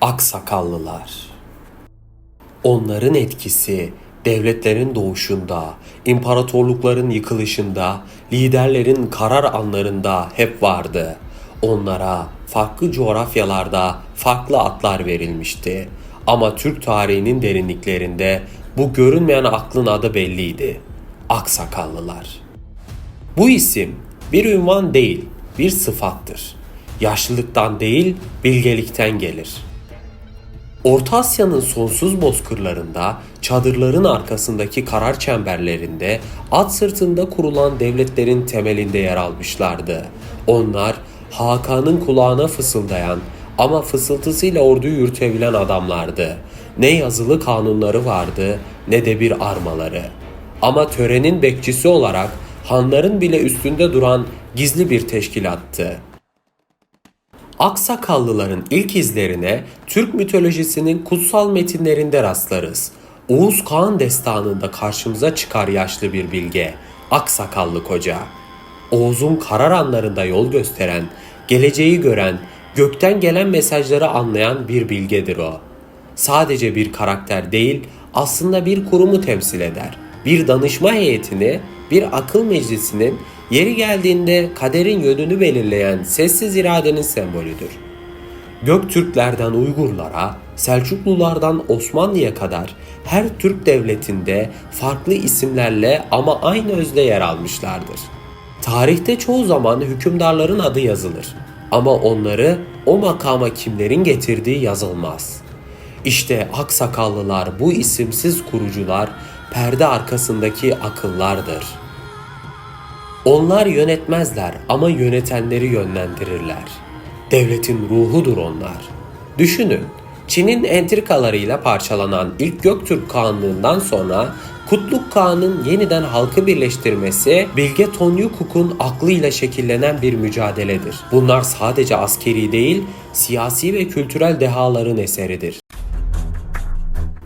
Aksakallılar. Onların etkisi devletlerin doğuşunda, imparatorlukların yıkılışında, liderlerin karar anlarında hep vardı. Onlara farklı coğrafyalarda farklı adlar verilmişti. Ama Türk tarihinin derinliklerinde bu görünmeyen aklın adı belliydi. Aksakallılar. Bu isim bir ünvan değil, bir sıfattır. Yaşlılıktan değil, bilgelikten gelir. Orta Asya'nın sonsuz bozkırlarında, çadırların arkasındaki karar çemberlerinde, at sırtında kurulan devletlerin temelinde yer almışlardı. Onlar Hakan'ın kulağına fısıldayan ama fısıltısıyla orduyu yürütebilen adamlardı. Ne yazılı kanunları vardı ne de bir armaları. Ama törenin bekçisi olarak hanların bile üstünde duran gizli bir teşkilattı. Aksakallıların ilk izlerine Türk mitolojisinin kutsal metinlerinde rastlarız. Oğuz Kağan destanında karşımıza çıkar yaşlı bir bilge, Aksakallı koca. Oğuz'un karar anlarında yol gösteren, geleceği gören, gökten gelen mesajları anlayan bir bilgedir o. Sadece bir karakter değil, aslında bir kurumu temsil eder. Bir danışma heyetini, bir akıl meclisinin yeri geldiğinde kaderin yönünü belirleyen sessiz iradenin sembolüdür. Göktürklerden Uygurlara, Selçuklulardan Osmanlı'ya kadar her Türk devletinde farklı isimlerle ama aynı özde yer almışlardır. Tarihte çoğu zaman hükümdarların adı yazılır ama onları o makama kimlerin getirdiği yazılmaz. İşte aksakallılar bu isimsiz kurucular perde arkasındaki akıllardır. Onlar yönetmezler ama yönetenleri yönlendirirler. Devletin ruhudur onlar. Düşünün, Çin'in entrikalarıyla parçalanan ilk Göktürk Kağanlığından sonra Kutluk Kağan'ın yeniden halkı birleştirmesi Bilge Tonyukuk'un aklıyla şekillenen bir mücadeledir. Bunlar sadece askeri değil, siyasi ve kültürel dehaların eseridir.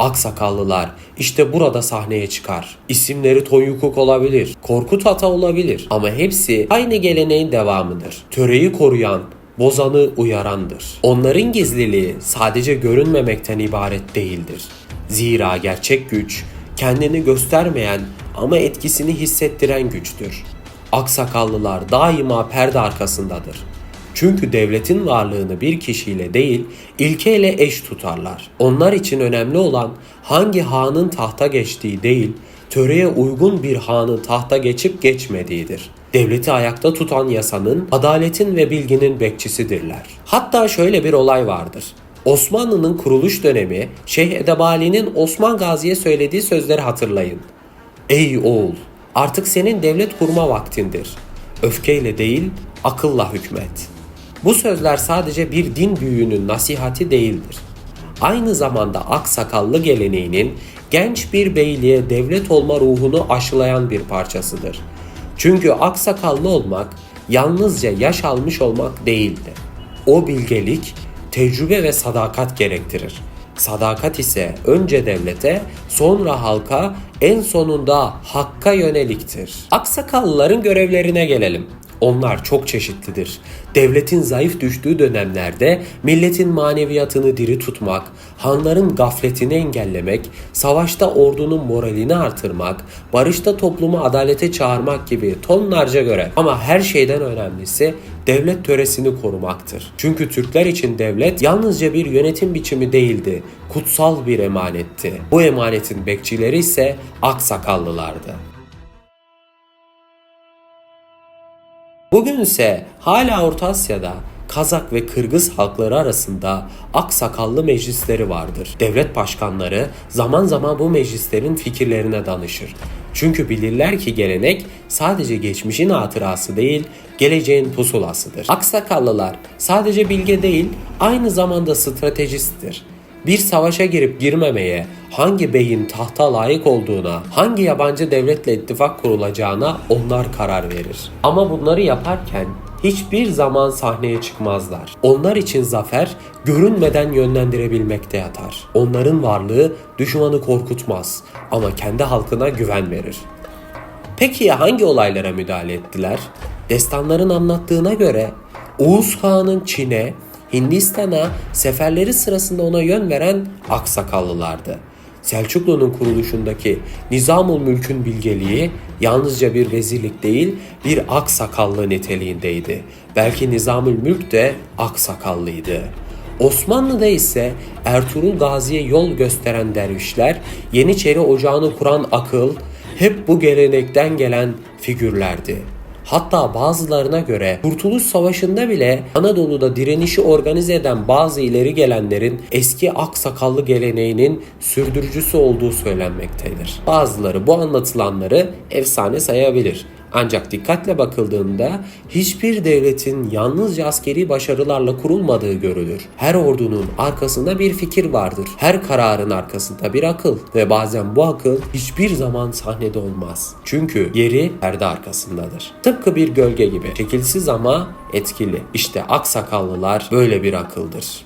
Aksakallılar işte burada sahneye çıkar. İsimleri Tonyukuk olabilir, Korkut Ata olabilir ama hepsi aynı geleneğin devamıdır. Töreyi koruyan, bozanı uyarandır. Onların gizliliği sadece görünmemekten ibaret değildir. Zira gerçek güç kendini göstermeyen ama etkisini hissettiren güçtür. Aksakallılar daima perde arkasındadır. Çünkü devletin varlığını bir kişiyle değil, ilkeyle eş tutarlar. Onlar için önemli olan hangi hanın tahta geçtiği değil, töreye uygun bir hanın tahta geçip geçmediğidir. Devleti ayakta tutan yasanın, adaletin ve bilginin bekçisidirler. Hatta şöyle bir olay vardır. Osmanlı'nın kuruluş dönemi Şeyh Edebali'nin Osman Gazi'ye söylediği sözleri hatırlayın. Ey oğul, artık senin devlet kurma vaktindir. Öfkeyle değil, akılla hükmet. Bu sözler sadece bir din büyüğünün nasihati değildir. Aynı zamanda aksakallı geleneğinin genç bir beyliğe devlet olma ruhunu aşılayan bir parçasıdır. Çünkü aksakallı olmak yalnızca yaş almış olmak değildir. O bilgelik, tecrübe ve sadakat gerektirir. Sadakat ise önce devlete, sonra halka, en sonunda hakka yöneliktir. Aksakallıların görevlerine gelelim. Onlar çok çeşitlidir. Devletin zayıf düştüğü dönemlerde milletin maneviyatını diri tutmak, hanların gafletini engellemek, savaşta ordunun moralini artırmak, barışta toplumu adalete çağırmak gibi tonlarca görev. Ama her şeyden önemlisi devlet töresini korumaktır. Çünkü Türkler için devlet yalnızca bir yönetim biçimi değildi, kutsal bir emanetti. Bu emanetin bekçileri ise aksakallılardı. Bugün ise hala Orta Asya'da Kazak ve Kırgız halkları arasında aksakallı meclisleri vardır. Devlet başkanları zaman zaman bu meclislerin fikirlerine danışır. Çünkü bilirler ki gelenek sadece geçmişin hatırası değil, geleceğin pusulasıdır. Aksakallılar sadece bilge değil, aynı zamanda stratejisttir bir savaşa girip girmemeye, hangi beyin tahta layık olduğuna, hangi yabancı devletle ittifak kurulacağına onlar karar verir. Ama bunları yaparken hiçbir zaman sahneye çıkmazlar. Onlar için zafer görünmeden yönlendirebilmekte yatar. Onların varlığı düşmanı korkutmaz ama kendi halkına güven verir. Peki ya hangi olaylara müdahale ettiler? Destanların anlattığına göre Oğuz Kağan'ın Çin'e, Hindistan'a seferleri sırasında ona yön veren Aksakallılardı. Selçuklu'nun kuruluşundaki Nizamul Mülk'ün bilgeliği yalnızca bir vezirlik değil bir aksakallı niteliğindeydi. Belki Nizamül Mülk de aksakallıydı. Osmanlı'da ise Ertuğrul Gazi'ye yol gösteren dervişler, Yeniçeri Ocağı'nı kuran akıl hep bu gelenekten gelen figürlerdi. Hatta bazılarına göre Kurtuluş Savaşı'nda bile Anadolu'da direnişi organize eden bazı ileri gelenlerin eski aksakallı geleneğinin sürdürücüsü olduğu söylenmektedir. Bazıları bu anlatılanları efsane sayabilir. Ancak dikkatle bakıldığında hiçbir devletin yalnızca askeri başarılarla kurulmadığı görülür. Her ordunun arkasında bir fikir vardır. Her kararın arkasında bir akıl ve bazen bu akıl hiçbir zaman sahnede olmaz. Çünkü yeri perde arkasındadır. Tıpkı bir gölge gibi. Şekilsiz ama etkili. İşte aksakallılar böyle bir akıldır.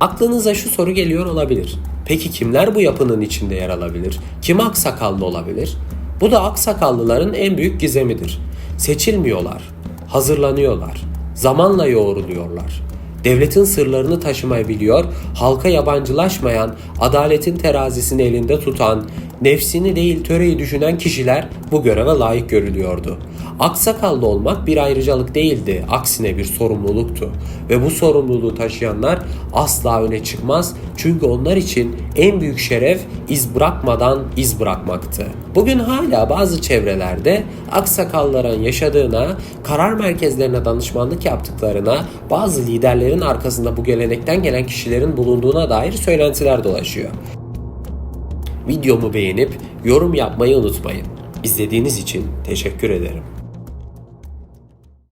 Aklınıza şu soru geliyor olabilir. Peki kimler bu yapının içinde yer alabilir? Kim aksakallı olabilir? Bu da aksakallıların en büyük gizemidir. Seçilmiyorlar, hazırlanıyorlar, zamanla yoğruluyorlar. Devletin sırlarını taşımayı biliyor, halka yabancılaşmayan, adaletin terazisini elinde tutan, nefsini değil töreyi düşünen kişiler bu göreve layık görülüyordu. Aksakallı olmak bir ayrıcalık değildi, aksine bir sorumluluktu. Ve bu sorumluluğu taşıyanlar asla öne çıkmaz çünkü onlar için en büyük şeref iz bırakmadan iz bırakmaktı. Bugün hala bazı çevrelerde aksakalların yaşadığına, karar merkezlerine danışmanlık yaptıklarına, bazı liderlerin arkasında bu gelenekten gelen kişilerin bulunduğuna dair söylentiler dolaşıyor. Videomu beğenip yorum yapmayı unutmayın. İzlediğiniz için teşekkür ederim.